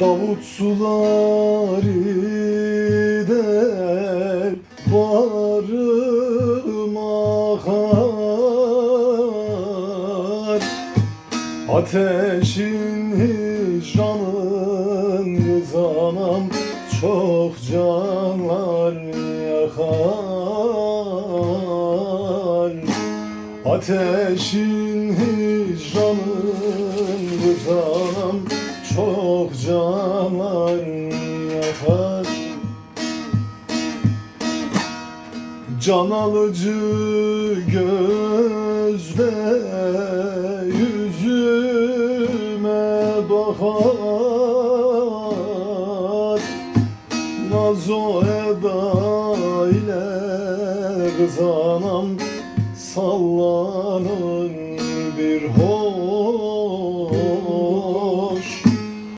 Davut suları der Varım akar Ateşin hicranın zanam Çok canlar yakar. Ateşin hicranın zanam Çok canlar yakar Can alıcı gözle yüzüme bakar Nazo eda ile kızanam